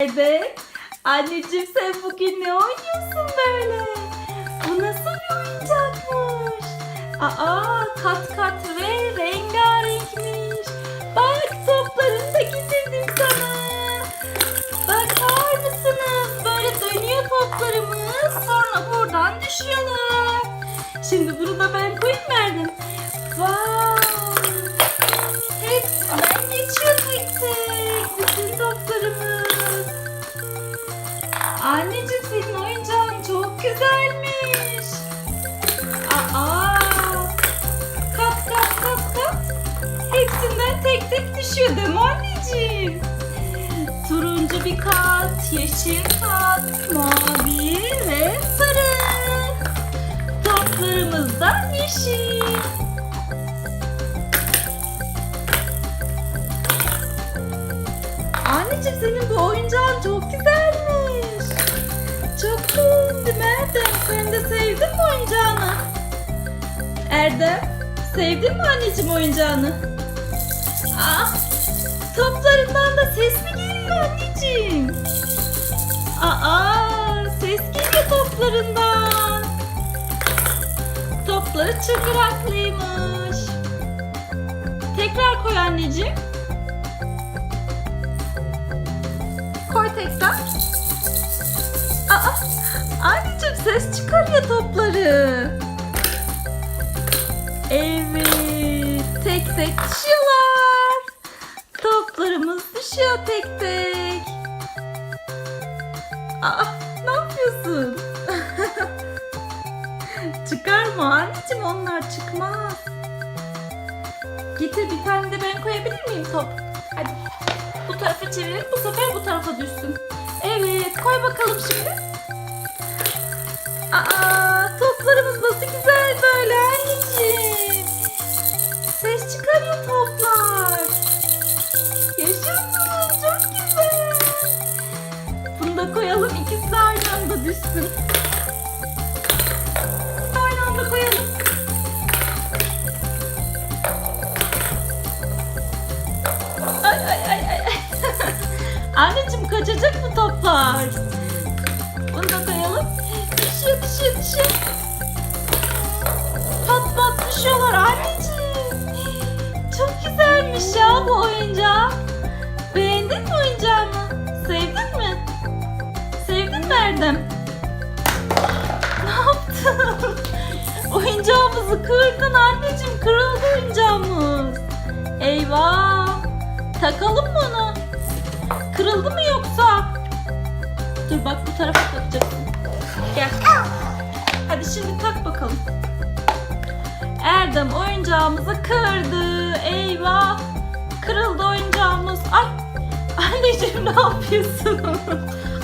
Evet. Anneciğim sen bugün ne oynuyorsun böyle? Bu nasıl bir oyuncakmış? Aa kat kat ve rengarenkmiş. Bak toplarını da getirdim sana. Bakar mısınız? Böyle dönüyor toplarımız. Sonra buradan düşüyorlar. Şimdi bunu da ben Tek düşüyor değil anneciğim? Turuncu bir kat, yeşil kat, mavi ve sarı. Toplarımız da yeşil. Anneciğim senin bu oyuncağın çok güzelmiş. Çok beğendim Erdem. Sen de sevdin mi oyuncağını? Erdem, sevdin mi anneciğim oyuncağını? Toplarından da ses mi geliyor anneciğim? Aa, ses geliyor toplarından. Topları çıkıraklıymış. Tekrar koy anneciğim. Koy tekrar. Aa, anneciğim ses çıkarıyor topları. Evet, tek tek düşüyorlar. Düşüyor tek tek. Aa, ne yapıyorsun? Çıkarma anneciğim onlar çıkmaz. Getir bir tane de ben koyabilir miyim top? Hadi. Bu tarafa çevirelim. Bu sefer bu tarafa düşsün. Evet. Koy bakalım şimdi. Aa, koyalım. İkisi de aynı anda düşsün. Aynı anda koyalım. Ay ay ay ay. Anneciğim kaçacak mı toplar? Bunu da koyalım. Düşüyor düşüyor düşüyor. Pat pat düşüyorlar anneciğim. Çok güzelmiş ya bu oyuncak. Beğendin mi oyuncağımı? Sevdin mi? Oyuncağımızı kırdın anneciğim. Kırıldı oyuncağımız. Eyvah. Takalım mı onu? Kırıldı mı yoksa? Dur bak bu tarafa takacaksın. Gel. Hadi şimdi tak bakalım. Erdem oyuncağımızı kırdı. Eyvah. Kırıldı oyuncağımız. Ay. Anneciğim ne yapıyorsun?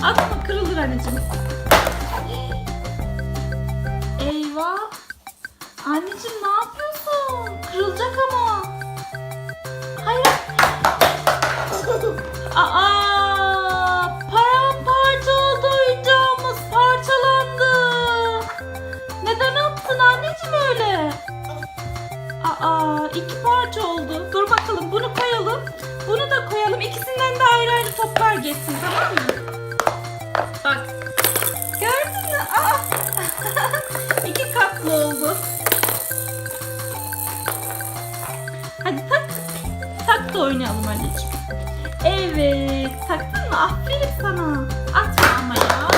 Atma kırılır anneciğim. Anneciğim ne yapıyorsun? Kırılacak ama. Hayır. Aa, paramparça oldu oyuncağımız. Parçalandı. Neden attın anneciğim öyle? Aa, iki parça oldu. Dur bakalım bunu koyalım. Bunu da koyalım. İkisinden de ayrı ayrı toplar geçsin tamam mı? Bak. Da oynayalım anneciğim. Evet. Taktın mı? Aferin sana. Atma ama ya.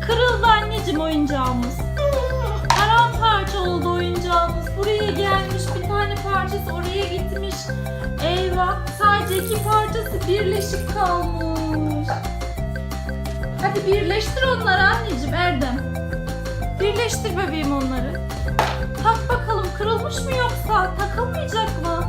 Kırıldı anneciğim oyuncağımız. Paramparça oldu oyuncağımız. Parçası oraya gitmiş. Eyvah sadece iki parçası birleşik kalmış. Hadi birleştir onları anneciğim Erdem. Birleştir bebeğim onları. Tak bakalım kırılmış mı yoksa takamayacak mı?